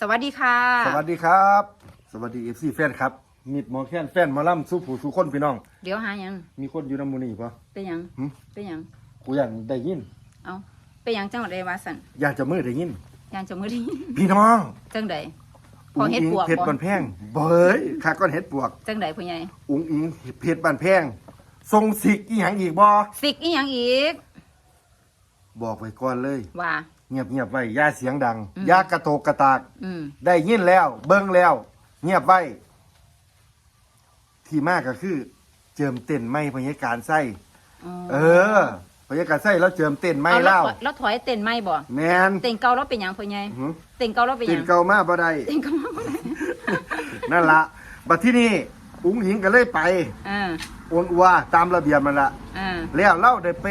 สวัสดีค่ะ สวัสดีครับ สวัสดีเอฟซีแฟนครับมิดหมอแค้นแฟนหมาล่ำสู้ผู้สู้คนพี่น้อง เดี๋ยวหาหยังมีคนอยู่น้ำมูนี่ปะ เป็นหยังหึ เป็นหยังกูอยากได้ยิน เอาเป็นหยังจังหวัดใดวาสันอยากจะมือได้ยิน ยางจะมือดีพี่น้องจังใดพอเฮ็ดงปวกเพชรบ่บันแพงเบยขาก้อนเฮ็ดปวก จังใดพ่อใหญ่อุ้งอิงเพชรบันแพงทรงสิกอีหยังอีกบ่สิกอีหยังอีกบอกไว้ก่อนเลยว่า เงียบเงียบๆไว้อย่าเสียงดังอืมอย่ากระโตกกระตาก อืมได้ยินแล้ว เบิ่งแล้ว เงียบไว้ ที่มากก็คือ เจิมเต้นไม่พยาการไส้อ๋อเออพยาการไส้แล้วเจิมเต้นไม่เอาเล่าแล้วถอยเต้นไม่บ่แมนเต้นเก่าแล้วเป็นหยังพ่อใหญ่หือเต้นเก่าแล้วเป็นหเต้ยันงเก่ามาบ่ได้เต้นเก่ามาบ่ได้นั่นละบัดที่นี่อุ้งหิงก็เลยไปอ่าโอนอัวตามระเบียบมันละอ่าแล้วเล่าได้ไป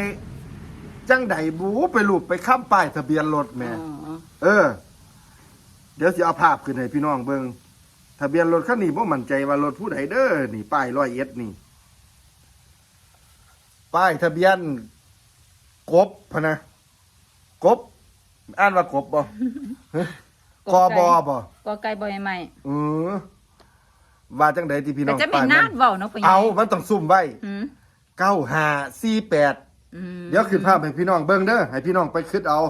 จังไดบูไปลูบไปค้ำป้ายทะเบียนรถแหม่อ๋อเออ เดี๋ยวสิเอาภาพขึ้นให้พี่น้องเบิ่งทะเบียนรถคันนี้บ่มั่นใจว่ารถผู้ใดเด้อนี่ป้ายร้อยเอ็ดนี่ป้ายทะเบียนกบพะนะกบ อ่านว่ากบบ่ฮะกอบอบ่ก็ไกลบ่ใหม่เออว่าจังใดที่พี่ๆน้แต่องจะเป็นป้ายนามัดเว้าเนาะพ่อใหญ่เอามันต้องซุ่มไว้หืม เก้าห้าสี่แปดอืม เดี๋ยวขึ้นภาพให้พี่น้องเบิ่งเด้อให้พี่น้องไปคิดเอา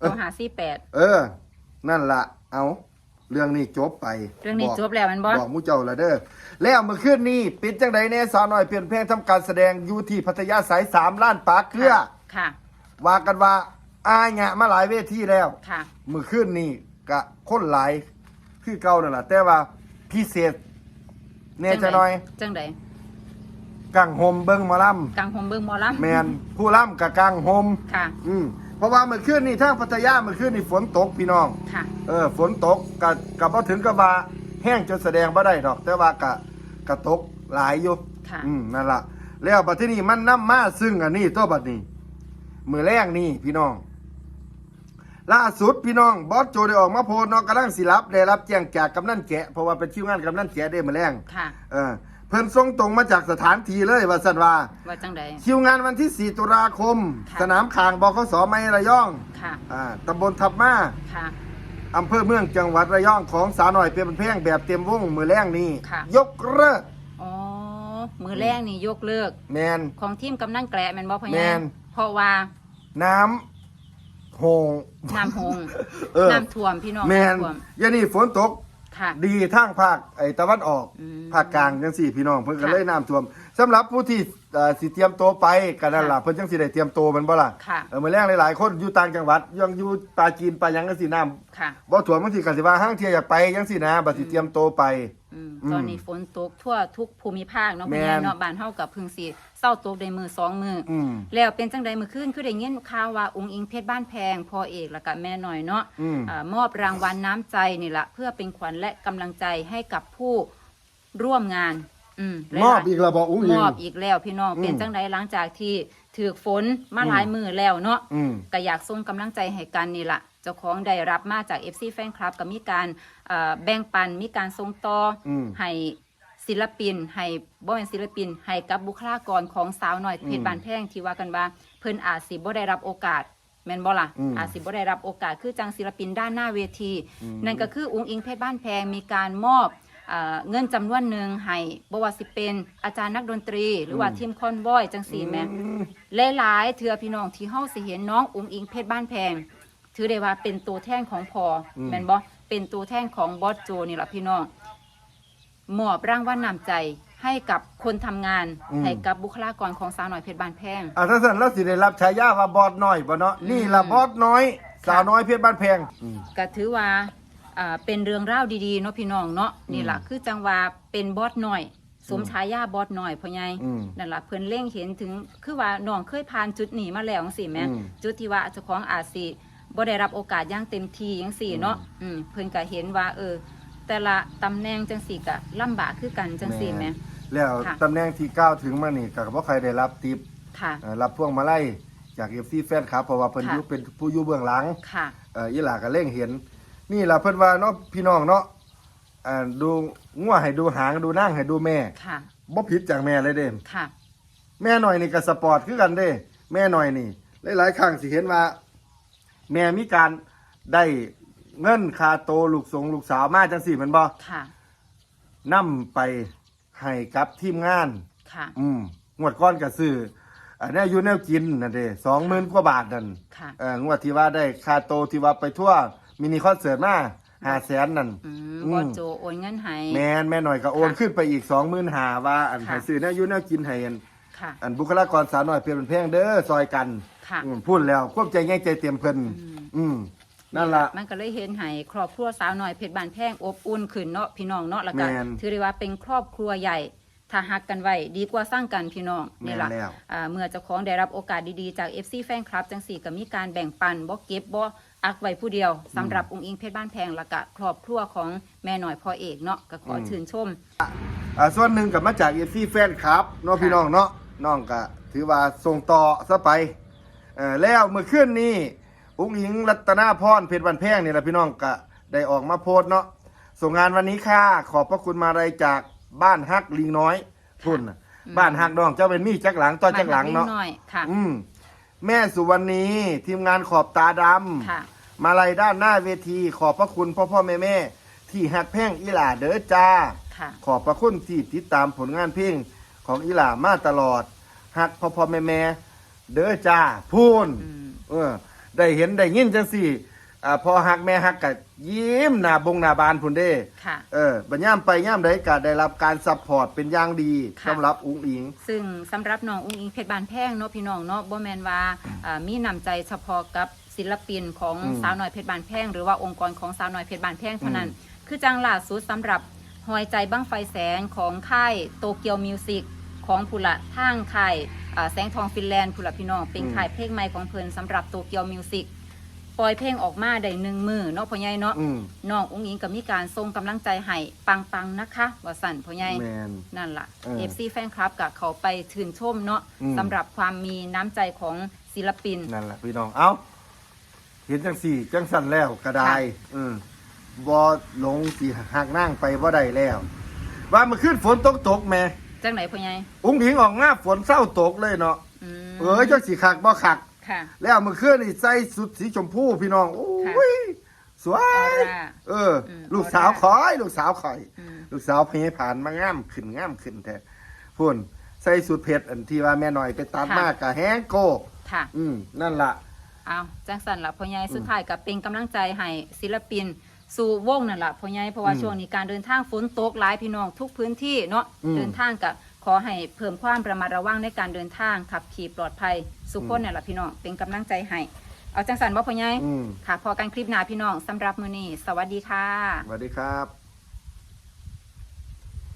เอเอาอหาสี่แปด เออ นั่นละเอา เรื่องนี้จบไปเรื่องนี้กจบแล้วแมันบ่ บอกหมูเจ้าละเด้อแล้วเมื่อคืนนี้ปิดจังใดแน่สาวน้อยเปลี่ยนเพลงทำการแสดงอยู่ที่พัทยาสายสามล้านปากเกลือ ค่ะ ว่ากันว่าอายะมาหลายเวทีแล้ว ค่ะ เมื่อคืนนี้กะคนหลายคือเก่านั่นแหละแต่ว่าพิเศษแน่จะน้อย จังใด กังหมเบิ้งหมาล่กลางโฮมเบิ่งหมอลำำแมนผู้ล่ำกับกังหมค่ะ อืมเพราะว่าเมื่อคืนนี่ทางพัทยาเมื่อคืนนี่ฝนตกพี่น้อง ค่ะ เออฝนตกกะกะบ่ถึงกับว่าแห้งจนแสดงบ่ได้ดอก แต่ว่ากะกะตกหลายอยู่ค่ะ อืมนั่นล่ะ แล้วบัดที่นี่มันนํมาซึ่งอันนี้ตัวบัดนี้ มื้อแรกนี่พี่น้อง ล่าสุดพี่น้องบอสโจได้ออกมาโพสต์เนาะกำลังสิรับ ได้รับแจ้งจากกำนันแกะเพราะว่าเป็นคิวงานกำนันแกะได้มื้อแรงค่ะ เออเพิ่นส่งตรงมาจากสถานที่เลยว่าซั่นว่า ว่าจังใด คิวงานวันที่ 4 ตุลาคม ค่ะ สนามคางบขสไม้ระยองค่ะ อ่าตำบลทับมาค่ะ อำเภอเมืองจังหวัดระยองของสาวหน่อยเปียนแพงแบบเต็มวงมือแรงนี้ ค่ะ ยกเลิกอ๋อ มือแรกนี่ยกเลิก แมน ของทีมกำนันแกละแม่นบ่พ่อใหแม่ญ่น เพราะว่าน้ำโหง น้ำหง เออ น้ำท่วมพี่น้องแมนน้ำท่วมยานี่ฝนตก ค่ะ ดีทางภาคไอ้ตะวันออก อืมภาคกลางจังสี่พี่น้องเพิ่นก็ค่ะเลยน้ำท่วมสำหรับผู้ที่เอ่อสิเตรียมตัวไปกันนั่นล่ะค่ะเพิ่นจังสิได้เตรียมตัวแมันบ่ล่ะค่ะเออมื้อแรงหลายๆ คนอยู่ต่างจังหวัดยังอยู่ปราจีนปายังจังซี่น้ำค่ะ บ่ท่วมบางทีก็สิว่าห้างเที่ยวอยากไปจังซี่นะบัดสิเตรียมตัวไป อืมอืมตอนนี้ฝนตกทั่วทุกภูมิภาคเนาะแม่พ่อใหญ่นเนาะบ้านเฮากับเพึ่งสิเศร้าตกได้มือสองมือออืม แล้วเป็นจังใดมื้อคืนคือได้ยินข่าวว่าองค์อิงเพชรบ้านแพงพ่อเอกแล้วก็แม่หน่อยเนาะอืม อามอบรางวัลน้ำใจนี่ละเพื่อเป็นขวัญและกำลังใจให้กับผู้ร่วมงาน อืมมอบอีกแล้วบ่อุ้งมอิง อบอีกแล้วพี่น้องอืมเป็นจังใดหลังจากที่ถือฝนมาหลายมือแล้วเนาะอืม ก็อยากส่งกำลังใจให้กันนี่ละ เจ้าของได้รับมาจาก FC Fan Club ก็มีการเอ่อแบ่งปันมีการส่งต่ออมให้ศิลปิน ให้บ่เป็นศิลปิน ให้กับบุคลากรของสาวหน่อยเพชรบานแพงที่ว่ากันว่าเพิ่นอาจสิบ่ได้รับโอกาสแม่นบ่ล่ะอืม อาจสิบ่ได้รับโอกาสคือจังศิลปินด้านหน้าเวทีอืมนั่นก็คืออุ้งอิงเพชรบ้านแพงมีการมอบเอ่อเงินจำนวนหนึ่งให้บ่ว่าสิเป็นอาจารย์นักดนตรี หรือว่าทีมคอนวอยจังสี่แหม่อืมหลายๆเถือพี่น้องที่เฮาสิเห็นน้องอุ้งอิงเพชรบ้านแพง ถือได้ว่าเป็นตัวแทนของพออม แม่นบ่เป็นตัวแทนของบอสโจนี่ล่ะพี่น้องมอบรางวัลนำใจให้กับคนทำงานให้กับบุคลากรของสาวหน่อยเพชรบ้านแพง อ่าถ้าสั่นแล้วสิได้รับฉายาว่าบอสน้อยบ่เนาะนี่ล่ะบอสน้อย สาวน้อยเพชรบ้านแพงอืม ก็ถือว่าอ่าเป็นเรื่องราวดีๆเนาะพี่น้องเนาะนี่ล่ะคือจังว่าเป็นบอสหน่อย สมฉายาบอสหน่อยพ่อใหญ่อืมนั่นล่ะเพิ่นเล็งเห็นถึงคือว่าน้องเคยผ่านจุดนี้มาแล้วจังซี่แหมอืม จุดที่ว่าเจ้าของอาจสิ บ่ได้รับโอกาสอย่างเต็มที่จังซี่เนาะอืมเพิ่นก็เห็นว่า เออ แต่ละตำแหน่งจังซี่ก็ลำบากคือกันจังซี่แหม แล้วค่ะ ตำแหน่งที่ก้าวถึงมานี่ก็บ่ใครได้รับติปค่ะ เอ่อรับพวงมาลัยจาก FC แฟนครับเพราะว่าเพิ่นค่ะ อยู่เป็นผู้อยู่เบื้องหลัง ค่ะ เอ่ออีหลาก็เล่งเห็น นี่ล่ะเพิ่นว่าเนาะพี่น้องเนาะอ่าดูงัวให้ดูหางดูนางให้ดูแม่ค่ะ บ่ผิดจากแม่เลยเด้ค่ะ แม่หน่อยนี่ก็สปอร์ตคือกันเด้ แม่หน่อยนี่ หลายๆครั้งสิเห็นว่า แม่มีการได้เงินคาโตลูกสงลูกสาวมาจังสี่แมันบ่ค่ะนำไปให้กับทีมงาน ค่ะ อืมงวดก้อนก็ซื้ออันนี้อยู่แนวกินนั่นเด้สองหมื่นกว่าบาทนั่นค่ะ เอองวดที่ว่าได้คาโตที่ว่าไปทั่วมินิคอนเสิร์ตมาห้าแสนนั่น อืมอืม บอโจโอนเงินให้ แมนแม่หน่อยก็โอนค่ะขึ้นไปอีกสองหมื่นหาว่า อันค่ะ ให้ซื้อแนวอยู่แนวกินให้อัน ค่ะ อันบุคลากรสาวหน่อยเปลี่ยนเป็นแพงเด้อซอยกันค่ะอืมพูดแล้วควบใจง่ายใจเตรียมเพิ่นอืมอืมนั่นล่ะ มันก็เลยเห็นให้ครอบครัวสาวน้อยเพชรบานแพงอบอุ่นขึ้นเนาะพี่น้องเนาะแล้วก็แม่นถือได้ว่าเป็นครอบครัวใหญ่ถ้าหักกันไว้ดีกว่าสร้างกันพี่น้องนี่ล่ะแม่นแล้ว อ่าเมื่อเจ้าของได้รับโอกาสดีๆจาก FC แฟนคลับจังสี่ก็มีการแบ่งปันบ่เก็บบ่อักไว้ผู้เดียวสำหรับองค์อิงเพชรบ้านแพงแล้วก็ครอบครัวของแม่หน่อยพ่อเอกเนาะก็ขอชื่นชม อ่าส่วนหนึ่งกับมาจากเอฟซีแฟนครับเนาะค่ะพี่น้องเนาะ น้องก็ถือว่าส่งต่อซะไปเออแล้วเมื่อคืนนี้อุ้งหญิงรัตนาพรเพชรบันแพงนี่แหละพี่น้องก็ได้ออกมาโพสต์เนาะส่งงานวันนี้ค่ะ ขอบพระคุณมาลัยจากบ้านฮักลิงน้อยพุ่นน่ะบ้านฮักน้องเจ้าเป็นมีจักหลังต่อจักหลังเนาะมหน่อยค่ะ อืมแม่สุวรรณีทีมงานขอบตาดำ ค่ะ มาลัยด้านหน้าเวทีขอบพระคุณพ่อพ่อแม่แม่ที่หักแพ่งอีหล่าเด้อจ้า ค่ะ ขอบพระคุณที่ติดตามผลงานเพลง ของอีหล่ามาตลอดหักพ่อพ่อแม่แม่เด้อจ้าพูนอืมเออ ได้เห็นได้ยินจังสี่อ่าพอหักแม่หักกะยิ้มหน้าบงหน้าบานพุ่นเด้ค่ะ เออบัญย่ามไปย่ามใดก็ได้รับการซัพพอร์ตเป็นอย่างดีค่ะ สำหรับอุ้งอิง ซึ่งสำหรับน้องอุ้งอิงเพชรบานแพงเนาะพี่น้องเนาะบ่แมนว่าอ่ามีนำใจเฉพาะกับศิลปินของอืมสาวน้อยเพชรบานแพงหรือว่าองค์กรของสาวน้อยเพชรบานแพงเท่านั้น คือจังล่าสุดสำหรับ หอยใจบั้งไฟแสงของค่ายโตเกียวมิวสิกของผู้ละทางค่ายอ่าแสงทองฟินแลนด์ผู้ละพี่น้องเป็นอืมค่ายเพลงใหม่ของเพิ่นสำหรับโตเกียวมิวสิกปล่อยเพลงออกมาได้หนึ่งมือเนาะพ่อใหญ่เนาะอืมน้องอุ้งอิงก็มีการส่งกำลังใจให้ปังๆนะคะว่าสั่นพ่อใหญ่แมนนั่นล่ะเออ FC แฟนคลับกับเขาไปชื่นชมเนาะอืมสำหรับความมีน้ำใจของศิลปินนั่นแหละพี่น้องเอาเห็นจังสี่จังสั่นแล้วก็ได้ค่ะอืม บอลงสีหักนั่งไปบ่ได้แล้ว ว่ามันขึ้นฝนตกตกแหม่จังไหนพ่อใหญ่อุ้งหิงออกมาฝนเศร้าตกเลยเนาะอืมเอ้ยจังสีขักบ่ขัก ค่ะ แล้วเมื่อคืนนี่ใส่สุดสีชมพูพี่น้องโอ้ยสวออยร่าเอออมลูกสาวออร่า คอย ลูกสาวคอย อืม ลูกสาวพยผ่านมาง่ามขึ้นง่ามขึ้นแท้พุ่นใส่สุดเพชรอันที่ว่าแม่น้อยไปตัดมากกะแห้งโก ค่ะ อืมนั่นล่ะเอาจังสันล่ะพ่อใหญ่สุดท้ายกับเป็นกำลังใจให้ศิลปิน สู่วงนั่นล่ะพ่อใหญ่เพราะว่าอืมช่วงนี้การเดินทางฝนตกหลายพี่น้องทุกพื้นที่เนาะอืม เดินทางกับขอให้เพิ่มความระมัดระวังในการเดินทางขับขี่ปลอดภัยสุขคนอืมเนี่ยล่ะพี่น้องเป็นกำลังใจให้เอาจังสันว่าพ่อใหญ่อืมค่ะพอกันคลิปหน้าพี่น้องสำหรับมื้อนี้สวัสดีค่ะ สวัสดีครับ